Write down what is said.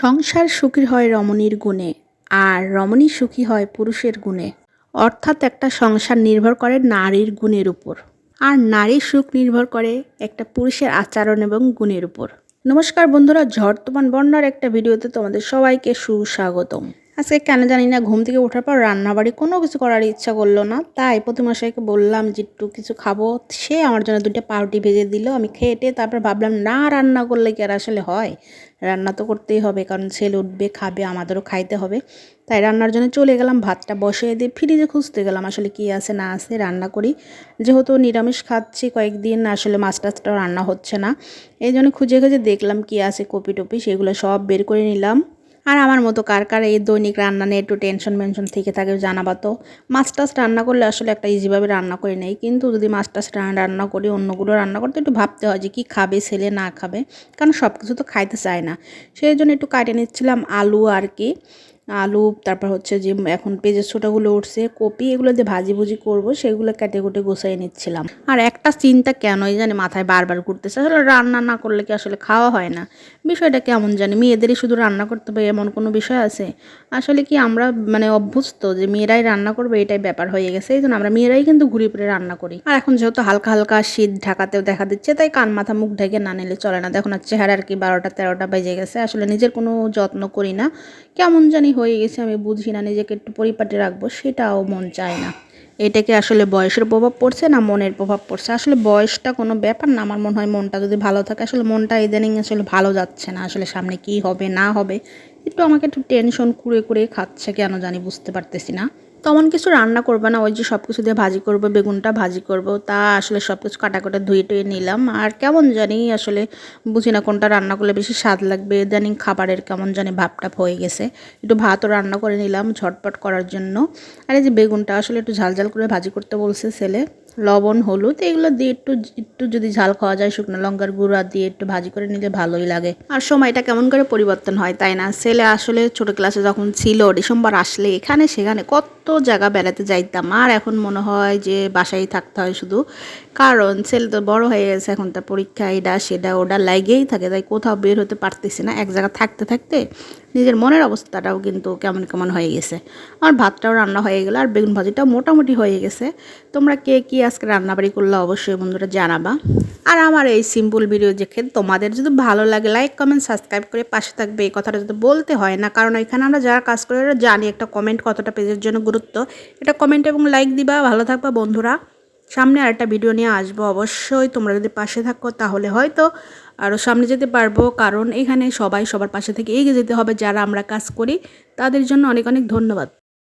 সংসার সুখী হয় রমণীর গুণে, আর রমণী সুখী হয় পুরুষের গুণে। অর্থাৎ একটা সংসার নির্ভর করে নারীর গুণের উপর। আর নারীর সুখ নির্ভর করে একটা পুরুষের আচরণ এবং গুণের উপর। নমস্কার বন্ধুরা ঝর্তমান বন্যার একটা ভিডিওতে তোমাদের সবাইকে সুস্বাগতম। আজকে কেন জানি না, ঘুম থেকে ওঠার পর রান্নাবাড়ি কোনো কিছু করার ইচ্ছা করল না। তাই প্রতিমশাইকে বললাম যে একটু কিছু খাব? সে আমার জন্য দুটো পাউরুটি ভেজে দিল। আমি খেটে তারপর ভাবলাম, না, রান্না করলে কি আর আসলে হয়? রান্না তো করতেই হবে, কারণ ছেলে উঠবে, খাবে, আমাদেরও খাইতে হবে। তাই রান্নার জন্য চলে গেলাম, ভাতটা বসিয়ে দিয়ে ফ্রিজে খুঁজতে গেলাম, আসলে কি আছে, না আছে, রান্না করি। যেহেতু নিরামিষ খাচ্ছি কয়েকদিন, আসলে মাছ টাছটাও রান্না হচ্ছে না। এই জন্য খুঁজে খুঁজে দেখলাম কি আছে কপি টপি সেগুলো সব বের করে নিলাম। আর আমার মতো কার কার এই দৈনিক রান্না নিয়ে একটু টেনশন মেনশন থেকে থাকে জানাবা তো। মাছ টাছ রান্না করলে আসলে একটা ইজিভাবে রান্না করে নেই। কিন্তু যদি মাছ টাছ রান্না করি, অন্যগুলো রান্না করতে একটু ভাবতে হয় যে কী খাবে, ছেলে না খাবে। কারণ সব কিছু তো খাইতে চায় না। সেই জন্য একটু কাটে নিচ্ছিলাম আলু আর কি। আলু, তারপর হচ্ছে যে এখন পেঁয়াজের ছোটাগুলো উঠছে, কপি, এগুলো দিয়ে ভাজি ভুজি করব, সেগুলো কেটে কুটে গোছাই নিচ্ছিলাম। আর একটা চিন্তা কেনই জানি মাথায় বারবার ঘুরতেছে, আসলে রান্না না করলে কি আসলে খাওয়া হয় না? বিষয়টা কেমন জানি, মেয়েদেরই শুধু রান্না করতে হবে এমন কোনো বিষয় আছে? আসলে কি আমরা মানে অভ্যস্ত যে মেয়েরাই রান্না করবে, এটাই ব্যাপার হয়ে গেছে, এই জন্য আমরা মেয়েরাই কিন্তু ঘুরে ফিরে রান্না করি। আর এখন যেহেতু হালকা হালকা শীত ঢাকাতেও দেখা দিচ্ছে, তাই কান মাথা মুখ ঢেকে না নিলে চলে না। দেখুন না চেহারা আর কি বারোটা তেরোটা বেজে গেছে, আসলে নিজের কোনো যত্ন করি না। কেমন জানি হয়ে গেছে, আমি বুঝি না, নিজেকে একটু পরিপাটি রাখব, সেটাও মন চায় না। এটাকে আসলে বয়সের প্রভাব পড়ছে না মনের প্রভাব পড়ছে? আসলে বয়সটা কোনো ব্যাপার না, আমার মনে হয় মনটা যদি ভালো থাকে, আসলে মনটা ইদানিং আসলে ভালো যাচ্ছে না, আসলে সামনে কি হবে, না হবে, একটু আমাকে একটু টেনশন কুড়ে কুড়ে খাচ্ছে, কেন জানি বুঝতে পারতেছি না। তেমন কিছু রান্না করবে না, ওই যে সব কিছু দিয়ে ভাজি করব, বেগুনটা ভাজি করব, তা আসলে সব কিছু কাটা কাটা ধুয়ে টুয়ে নিলাম। আর কেমন জানি আসলে বুঝি না কোনটা রান্না করলে বেশি স্বাদ লাগবে, ইদানিং খাবারের কেমন জানি ভাবটাপ হয়ে গেছে। একটু ভাতও রান্না করে নিলাম ঝটপট করার জন্য। আর এই যে বেগুনটা আসলে একটু ঝালঝাল ঝাল করে ভাজি করতে বলছে ছেলে। লবণ, হলুদ, এগুলো দিয়ে একটু একটু যদি ঝাল খাওয়া যায়, শুকনো লঙ্কার গুঁড়া দিয়ে একটু ভাজি করে নিলে ভালোই লাগে। আর সময়টা কেমন করে পরিবর্তন হয়, তাই না? ছেলে আসলে ছোট ক্লাসে যখন ছিল, ডিসেম্বর আসলে এখানে সেখানে কত জায়গা বেড়াতে যাইতাম। আর এখন মনে হয় যে বাসায় থাকতে হয় শুধু। কারণ ছেলে তো বড় হয়ে গেছে, এখন তার পরীক্ষা এটা, সেটা, ওটা লাগেই থাকে, তাই কোথাও বের হতে পারতেছি না। এক জায়গা থাকতে থাকতে নিজের মনের অবস্থাটাও কিন্তু কেমন কেমন হয়ে গেছে। আমার ভাতটাও রান্না হয়ে গেলো, আর বেগুন ভাজিটাও মোটামুটি হয়ে গেছে। তোমরা কে কী আজকে রান্নাবাড়ি করলে অবশ্যই বন্ধুরা জানাবা। আর আমার এই সিম্পল ভিডিও দেখে তোমাদের যদি ভালো লাগে লাইক কমেন্ট সাবস্ক্রাইব করে পাশে থাকবে। এই কথাটা যদি বলতে হয় না, কারণ এখানে আমরা যারা কাজ করি ওরা জানি একটা কমেন্ট কতটা পেজের জন্য গুরুত্ব। এটা কমেন্ট এবং লাইক দিবা, ভালো থাকবা বন্ধুরা। সামনে আরেকটা ভিডিও নিয়ে আসব অবশ্যই। তোমরা যদি পাশে থাকো, তাহলে হয়তো আরও সামনে যেতে পারব। কারণ এখানে সবাই সবার পাশে থেকে এগিয়ে যেতে হবে, যারা আমরা কাজ করি, তাদের জন্য অনেক অনেক ধন্যবাদ।